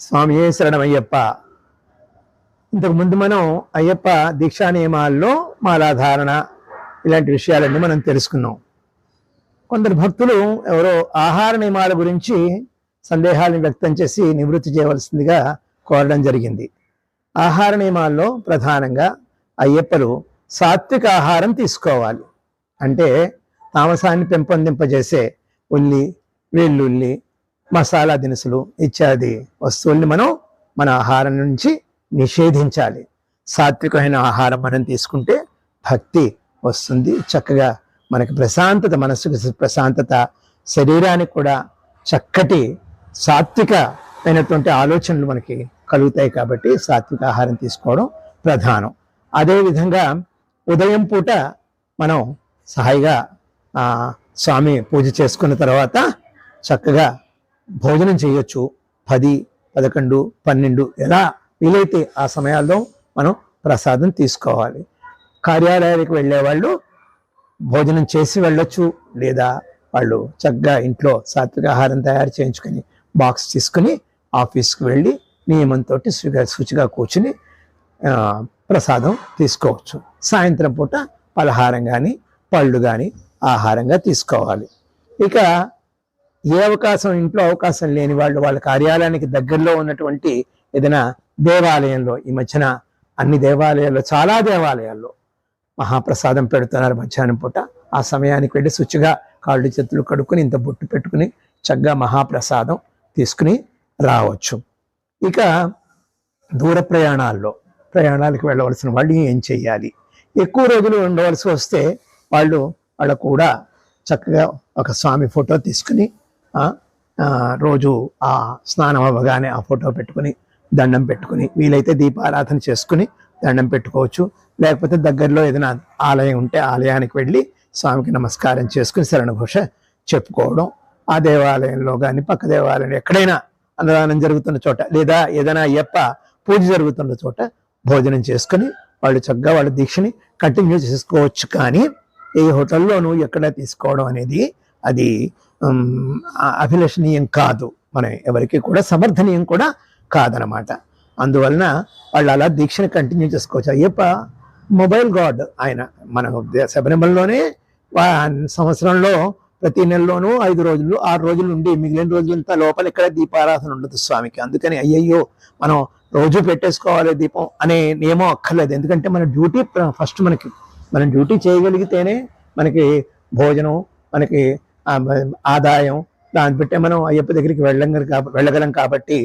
స్వామియే శరణమయ్యప్ప ఇంతకుముందు మనం అయ్యప్ప దీక్షా నియమాల్లో మాలాధారణ ఇలాంటి విషయాలన్నీ మనం తెలుసుకున్నాం. కొందరు భక్తులు ఎవరో ఆహార నియమాల గురించి సందేహాలను వ్యక్తం చేసి నివృత్తి చేయవలసిందిగా కోరడం జరిగింది. ఆహార నియమాల్లో ప్రధానంగా అయ్యప్పలు సాత్విక ఆహారం తీసుకోవాలి. అంటే తామసాన్ని పెంపొందింపజేసే ఉల్లి వెల్లుల్లి మసాలా దినుసులు ఇత్యాది వస్తువుల్ని మనం మన ఆహారం నుంచి నిషేధించాలి. సాత్వికమైన ఆహారం మనం తీసుకుంటే భక్తి వస్తుంది. చక్కగా మనకి ప్రశాంతత మనసుకు ప్రశాంతత శరీరానికి కూడా చక్కటి సాత్విక అయినటువంటి ఆలోచనలు మనకి కలుగుతాయి కాబట్టి సాత్విక ఆహారం తీసుకోవడం ప్రధానం. అదేవిధంగా ఉదయం పూట మనం సహాయిగా స్వామి పూజ చేసుకున్న తర్వాత చక్కగా భోజనం చేయొచ్చు. పది పదకొండు పన్నెండు ఎలా వీలైతే ఆ సమయాల్లో మనం ప్రసాదం తీసుకోవాలి. కార్యాలయాలకు వెళ్ళే వాళ్ళు భోజనం చేసి వెళ్ళొచ్చు లేదా వాళ్ళు చక్కగా ఇంట్లో సాత్విక ఆహారం తయారు చేయించుకొని బాక్స్ తీసుకుని ఆఫీస్కి వెళ్ళి నియమంతో శుచిగా శుచిగా కూర్చుని ప్రసాదం తీసుకోవచ్చు. సాయంత్రం పూట పలహారం కానీ పళ్ళు కానీ ఆహారంగా తీసుకోవాలి. ఇక ఏ అవకాశం ఇంట్లో అవకాశం లేని వాళ్ళు వాళ్ళ కార్యాలయానికి దగ్గరలో ఉన్నటువంటి ఏదైనా దేవాలయంలో ఈ మధ్యన అన్ని దేవాలయాల్లో చాలా దేవాలయాల్లో మహాప్రసాదం పెడుతున్నారు మధ్యాహ్నం పూట. ఆ సమయానికి వెళ్ళి శుచిగా కాళ్ళు చేతులు కడుక్కుని ఇంత బొట్టు పెట్టుకుని చక్కగా మహాప్రసాదం తీసుకుని రావచ్చు. ఇక దూర ప్రయాణాల్లో ప్రయాణాలకు వెళ్ళవలసిన వాళ్ళు ఏం చేయాలి? ఎక్కువ రోజులు ఉండవలసి వస్తే వాళ్ళు వాళ్ళ కూడా చక్కగా ఒక స్వామి ఫోటో తీసుకుని రోజు ఆ స్నానం అవ్వగానే ఆ ఫోటో పెట్టుకుని దండం పెట్టుకుని వీలైతే దీపారాధన చేసుకుని దండం పెట్టుకోవచ్చు. లేకపోతే దగ్గరలో ఏదైనా ఆలయం ఉంటే ఆలయానికి వెళ్ళి స్వామికి నమస్కారం చేసుకుని శరణఘోష చెప్పుకోవడం. ఆ దేవాలయంలో కానీ పక్క దేవాలయం ఎక్కడైనా అన్నదానం జరుగుతున్న చోట లేదా ఏదైనా అయ్యప్ప పూజ జరుగుతున్న చోట భోజనం చేసుకుని వాళ్ళు చక్కగా వాళ్ళ దీక్షని కంటిన్యూ చేసుకోవచ్చు. కానీ ఏ హోటల్లోనూ ఎక్కడ తీసుకోవడం అనేది అది అభిలషణీయం కాదు. మనం ఎవరికి కూడా సమర్థనీయం కూడా కాదనమాట. అందువలన వాళ్ళు అలా దీక్షను కంటిన్యూ చేసుకోవచ్చు. అయ్యప్ప మొబైల్ గాడ్ ఆయన మన దే- శబరిమలలోనే సంవత్సరంలో ప్రతి నెలలోనూ ఐదు రోజులు ఆరు రోజులు ఉండి మిగిలిన రోజులంతా లోపల ఇక్కడ దీపారాధన ఉండదు స్వామికి. అందుకని అయ్యయ్యో మనం రోజు పెట్టేసుకోవాలి దీపం అనే నియమం అక్కర్లేదు. ఎందుకంటే మన డ్యూటీ ఫస్ట్ మనకి మనం డ్యూటీ చేయగలిగితేనే మనకి భోజనం మనకి ఆదాయం దాన్ని బట్టే మనం అయ్యప్ప దగ్గరికి వెళ్ళగలం కాబట్టి వెళ్ళగలం కాబట్టి